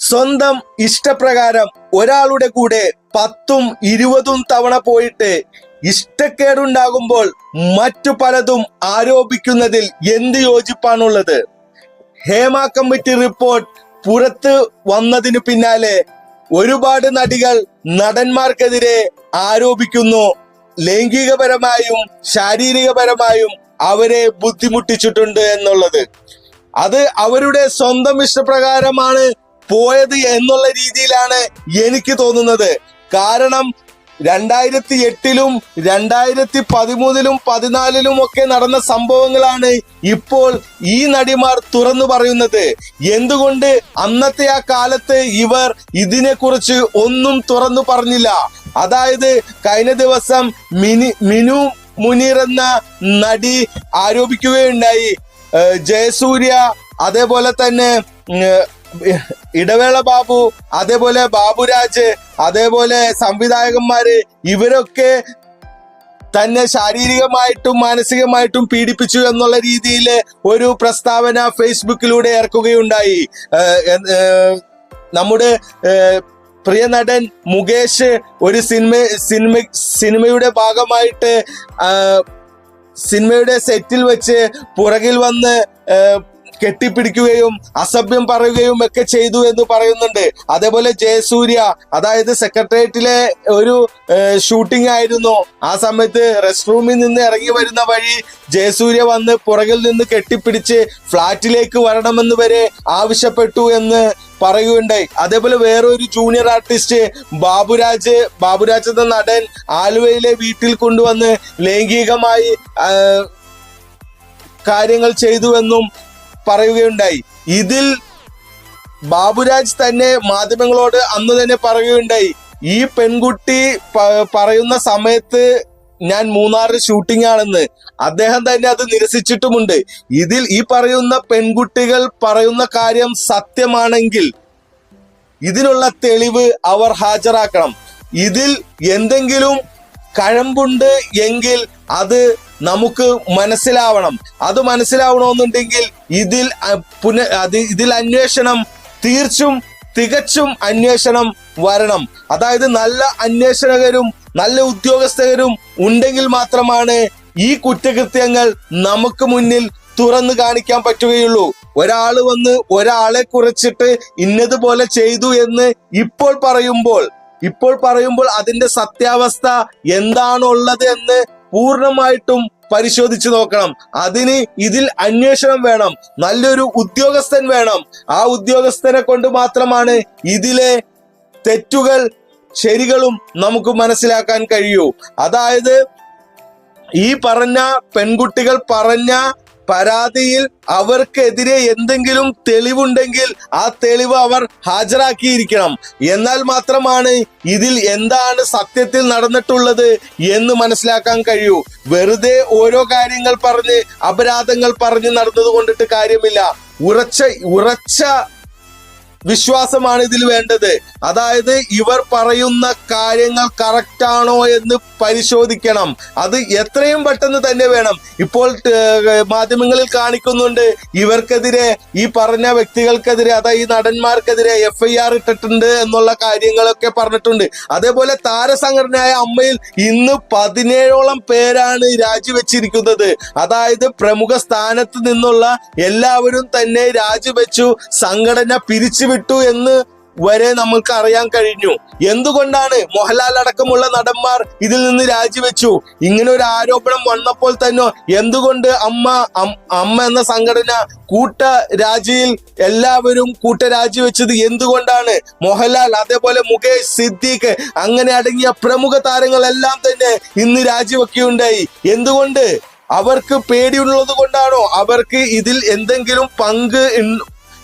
സ്വന്തം ഇഷ്ടപ്രകാരം ഒരാളുടെ കൂടെ പത്തും ഇരുപതും തവണ പോയിട്ട് ഇഷ്ടക്കേടുണ്ടാകുമ്പോൾ മറ്റു പലതും ആരോപിക്കുന്നതിൽ എന്ത് യോജിപ്പാണുള്ളത്? ഹേമ കമ്മിറ്റി റിപ്പോർട്ട് പുറത്ത് വന്നതിനു പിന്നാലെ ഒരുപാട് നടികൾ നടന്മാർക്കെതിരെ ആരോപിക്കുന്നു. ലൈംഗികപരമായും ശാരീരികപരമായും അവരെ ബുദ്ധിമുട്ടിച്ചിട്ടുണ്ട് എന്നുള്ളത്. അത് അവരുടെ സ്വന്തം ഇഷ്ടപ്രകാരമാണ് പോയത് എന്നുള്ള രീതിയിലാണ് എനിക്ക് തോന്നുന്നത്. കാരണം രണ്ടായിരത്തി എട്ടിലും രണ്ടായിരത്തി പതിമൂന്നിലും പതിനാലിലും ഒക്കെ നടന്ന സംഭവങ്ങളാണ് ഇപ്പോൾ ഈ നടിമാർ തുറന്നു പറയുന്നത്. എന്തുകൊണ്ട് അന്നത്തെ ആ കാലത്ത് ഇവർ ഇതിനെക്കുറിച്ച് ഒന്നും തുറന്നു പറഞ്ഞില്ല? അതായത് കഴിഞ്ഞ ദിവസം മിനി മിനു മുനീർ എന്ന നടി ആരോപിക്കുകയുണ്ടായി. ജയസൂര്യ അതേപോലെ തന്നെ ഇടവേള ബാബു അതേപോലെ ബാബുരാജ് അതേപോലെ സംവിധായകന്മാര് ഇവരൊക്കെ തന്നെ ശാരീരികമായിട്ടും മാനസികമായിട്ടും പീഡിപ്പിച്ചു എന്നുള്ള രീതിയിൽ ഒരു പ്രസ്താവന ഫേസ്ബുക്കിലൂടെ ഇറക്കുകയുണ്ടായി. നമ്മുടെ പ്രിയ നടൻ മുകേഷ് ഒരു സിനിമ സിനിമ സിനിമയുടെ ഭാഗമായിട്ട് സിനിമയുടെ സെറ്റിൽ വെച്ച് പുറകിൽ വന്ന് കെട്ടിപ്പിടിക്കുകയും അസഭ്യം പറയുകയും ഒക്കെ ചെയ്തു എന്ന് പറയുന്നുണ്ട്. അതേപോലെ ജയസൂര്യ അതായത് സെക്രട്ടേറിയറ്റിലെ ഒരു ഷൂട്ടിംഗ് ആയിരുന്നു. ആ സമയത്ത് റെസ്റ്റ് റൂമിൽ നിന്ന് ഇറങ്ങി വരുന്ന വഴി ജയസൂര്യ വന്ന് പുറകിൽ നിന്ന് കെട്ടിപ്പിടിച്ച് ഫ്ളാറ്റിലേക്ക് വരണമെന്ന് വരെ ആവശ്യപ്പെട്ടു എന്ന് പറയുകയുണ്ടായി അതേപോലെ വേറൊരു ജൂനിയർ ആർട്ടിസ്റ്റ് ബാബുരാജ് ബാബുരാജ് എന്ന നടൻ ആലുവയിലെ വീട്ടിൽ കൊണ്ടുവന്ന് ലൈംഗികമായി കാര്യങ്ങൾ ചെയ്തുവെന്നും പറയുകയുണ്ടായി. ഇതിൽ ബാബുരാജ് തന്നെ മാധ്യമങ്ങളോട് അന്ന് തന്നെ പറയുകയുണ്ടായി. ഈ പെൺകുട്ടി പറയുന്ന സമയത്ത് ഞാൻ മൂന്നാറിൽ ഷൂട്ടിംഗ് ആണെന്ന്. അദ്ദേഹം തന്നെ അത് നിരസിച്ചിട്ടുമുണ്ട്. ഇതിൽ ഈ പറയുന്ന പെൺകുട്ടികൾ പറയുന്ന കാര്യം സത്യമാണെങ്കിൽ ഇതിനുള്ള തെളിവ് അവർ ഹാജരാക്കണം. ഇതിൽ എന്തെങ്കിലും കഴമ്പുണ്ട് എങ്കിൽ അത് നമുക്ക് മനസ്സിലാവണം. അത് മനസ്സിലാവണമെന്നുണ്ടെങ്കിൽ ഇതിൽ പുന ഇതിൽ അന്വേഷണം തീർച്ചും തികച്ചും അന്വേഷണം വരണം. അതായത് നല്ല അന്വേഷകരും നല്ല ഉദ്യോഗസ്ഥരും ഉണ്ടെങ്കിൽ മാത്രമാണ് ഈ കുറ്റകൃത്യങ്ങൾ നമുക്ക് മുന്നിൽ തുറന്നു കാണിക്കാൻ പറ്റുകയുള്ളൂ. ഒരാൾ വന്ന് ഒരാളെ കുറച്ചിട്ട് ഇന്നതുപോലെ ചെയ്തു എന്ന് ഇപ്പോൾ പറയുമ്പോൾ ഇപ്പോൾ പറയുമ്പോൾ അതിന്റെ സത്യാവസ്ഥ എന്താണുള്ളത് എന്ന് പൂർണമായിട്ടും പരിശോധിച്ചു നോക്കണം. അതിന് ഇതിൽ അന്വേഷണം വേണം. നല്ലൊരു ഉദ്യോഗസ്ഥൻ വേണം. ആ ഉദ്യോഗസ്ഥനെ കൊണ്ട് മാത്രമാണ് ഇതിലെ തെറ്റുകൾ ശരികളും നമുക്ക് മനസ്സിലാക്കാൻ കഴിയൂ. അതായത് ഈ പറഞ്ഞ പെൺകുട്ടികൾ പറഞ്ഞ പരാതിയിൽ അവർക്കെതിരെ എന്തെങ്കിലും തെളിവുണ്ടെങ്കിൽ ആ തെളിവ് അവർ ഹാജരാക്കിയിരിക്കണം. എന്നാൽ മാത്രമാണ് ഇതിൽ എന്താണ് സത്യത്തിൽ നടന്നിട്ടുള്ളത് എന്ന് മനസ്സിലാക്കാൻ കഴിയൂ. വെറുതെ ഓരോ കാര്യങ്ങൾ പറഞ്ഞ് അപരാധങ്ങൾ പറഞ്ഞ് നടന്നത് കൊണ്ടിട്ട് കാര്യമില്ല. ഉറച്ച ഉറച്ച വിശ്വാസമാണ് ഇതിൽ വേണ്ടത്. അതായത് ഇവർ പറയുന്ന കാര്യങ്ങൾ കറക്റ്റ് ആണോ എന്ന് പരിശോധിക്കണം. അത് എത്രയും പെട്ടെന്ന് തന്നെ വേണം. ഇപ്പോൾ മാധ്യമങ്ങളിൽ കാണിക്കുന്നുണ്ട് ഇവർക്കെതിരെ ഈ പറഞ്ഞ വ്യക്തികൾക്കെതിരെ അതായത് ഈ നടന്മാർക്കെതിരെ എഫ് ഐ ആർ ഇട്ടിട്ടുണ്ട് എന്നുള്ള കാര്യങ്ങളൊക്കെ പറഞ്ഞിട്ടുണ്ട്. അതേപോലെ താരസംഘടനയായ അമ്മയിൽ ഇന്ന് പതിനേഴോളം പേരാണ് രാജിവെച്ചിരിക്കുന്നത്. അതായത് പ്രമുഖ സ്ഥാനത്ത് നിന്നുള്ള എല്ലാവരും തന്നെ രാജിവെച്ചു സംഘടന പിരിച്ചുവിട്ടു എന്ന് വരെ നമ്മൾക്ക് അറിയാൻ കഴിഞ്ഞു. എന്തുകൊണ്ടാണ് മോഹൻലാൽ അടക്കമുള്ള നടന്മാർ ഇതിൽ നിന്ന് രാജിവെച്ചു? ഇങ്ങനെ ഒരു ആരോപണം വന്നപ്പോൾ തന്നെ എന്തുകൊണ്ട് അമ്മ അമ്മ എന്ന സംഘടന കൂട്ട രാജിയിൽ എല്ലാവരും കൂട്ട രാജിവെച്ചത് എന്തുകൊണ്ടാണ്? മോഹൻലാൽ അതേപോലെ മുകേഷ് സിദ്ദീഖ് അങ്ങനെ അടങ്ങിയ പ്രമുഖ താരങ്ങളെല്ലാം തന്നെ ഇന്ന് രാജിവെക്കുകയുണ്ടായി. എന്തുകൊണ്ട്? അവർക്ക് പേടിയുള്ളത് കൊണ്ടാണോ? അവർക്ക് ഇതിൽ എന്തെങ്കിലും പങ്ക്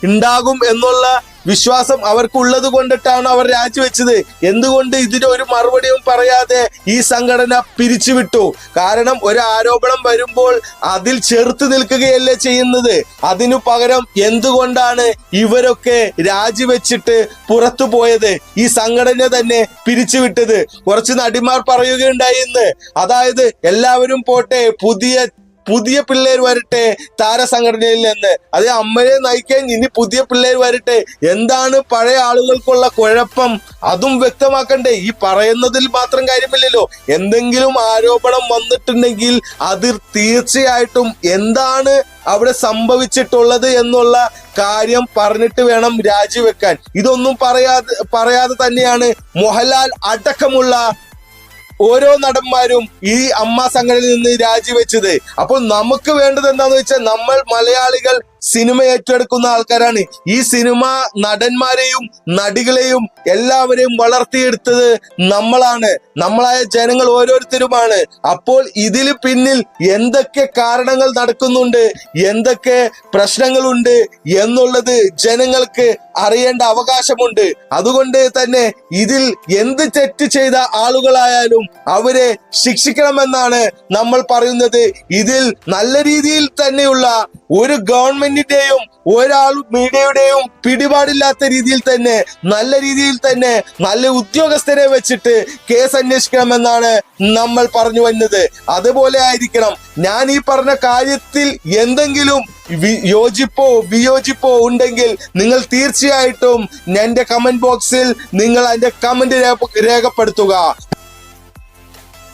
ഉണ്ടാകും എന്നുള്ള വിശ്വാസം അവർക്കുള്ളത് കൊണ്ടിട്ടാണ് അവർ രാജിവെച്ചത്. എന്തുകൊണ്ട് ഇതിന് ഒരു മറുപടിയും പറയാതെ ഈ സംഘടന പിരിച്ചുവിട്ടു? കാരണം ഒരു ആരോപണം വരുമ്പോൾ അതിൽ ചെറുത്ത് നിൽക്കുകയല്ലേ ചെയ്യുന്നത്. അതിനു പകരം എന്തുകൊണ്ടാണ് ഇവരൊക്കെ രാജിവെച്ചിട്ട് പുറത്തു പോയത്? ഈ സംഘടന തന്നെ പിരിച്ചുവിട്ടത്. കുറച്ച് നടിമാർ പറയുകയുണ്ടായി ഇന്ന്. അതായത് എല്ലാവരും പോട്ടെ പുതിയ പുതിയ പിള്ളേർ വരട്ടെ താരസംഘടനയിൽ നിന്ന്. അത് അമ്മയെ നയിക്കാൻ ഇനി പുതിയ പിള്ളേർ വരട്ടെ. എന്താണ് പഴയ ആളുകൾക്കുള്ള കുഴപ്പം? അതും വ്യക്തമാക്കണ്ടേ. ഈ പറയുന്നതിൽ മാത്രം കാര്യമില്ലല്ലോ. എന്തെങ്കിലും ആരോപണം വന്നിട്ടുണ്ടെങ്കിൽ അത് തീർച്ചയായിട്ടും എന്താണ് അവിടെ സംഭവിച്ചിട്ടുള്ളത് എന്നുള്ള കാര്യം പറഞ്ഞിട്ട് വേണം രാജിവെക്കാൻ. ഇതൊന്നും പറയാതെ പറയാതെ തന്നെയാണ് മോഹൻലാൽ അടക്കമുള്ള ഓരോ നടന്മാരും ഈ അമ്മ സംഘടനയിൽ നിന്ന് രാജിവെച്ചത്. അപ്പോൾ നമുക്ക് വേണ്ടത് എന്താന്ന് വെച്ചാൽ നമ്മൾ മലയാളികൾ സിനിമ ഏറ്റെടുക്കുന്ന ആൾക്കാരാണ്. ഈ സിനിമ നടന്മാരെയും നടികളെയും എല്ലാവരെയും വളർത്തിയെടുത്തത് നമ്മളാണ്. നമ്മളായ ജനങ്ങൾ ഓരോരുത്തരുമാണ്. അപ്പോൾ ഇതിന് പിന്നിൽ എന്തൊക്കെ കാരണങ്ങൾ നടക്കുന്നുണ്ട് എന്തൊക്കെ പ്രശ്നങ്ങളുണ്ട് എന്നുള്ളത് ജനങ്ങൾക്ക് അറിയേണ്ട അവകാശമുണ്ട്. അതുകൊണ്ട് തന്നെ ഇതിൽ എന്ത് തെറ്റ് ചെയ്ത ആളുകളായാലും അവരെ ശിക്ഷിക്കണമെന്നാണ് നമ്മൾ പറയുന്നത്. ഇതിൽ നല്ല രീതിയിൽ തന്നെയുള്ള ഒരു ഗവൺമെന്റിന്റെയും ഒരാൾ മീഡിയയുടെയും പിടിപാടില്ലാത്ത രീതിയിൽ തന്നെ നല്ല രീതിയിൽ തന്നെ നല്ല ഉദ്യോഗസ്ഥരെ വെച്ചിട്ട് കേസ് അന്വേഷിക്കണമെന്നാണ് നമ്മൾ പറഞ്ഞു വന്നത്. അതുപോലെ ആയിരിക്കണം. ഞാൻ ഈ പറഞ്ഞ കാര്യത്തിൽ എന്തെങ്കിലും യോജിപ്പോ വിയോജിപ്പോ ഉണ്ടെങ്കിൽ നിങ്ങൾ തീർച്ചയായിട്ടും എന്റെ കമന്റ് ബോക്സിൽ നിങ്ങൾ അതിന്റെ കമന്റ് രേഖപ്പെടുത്തുക.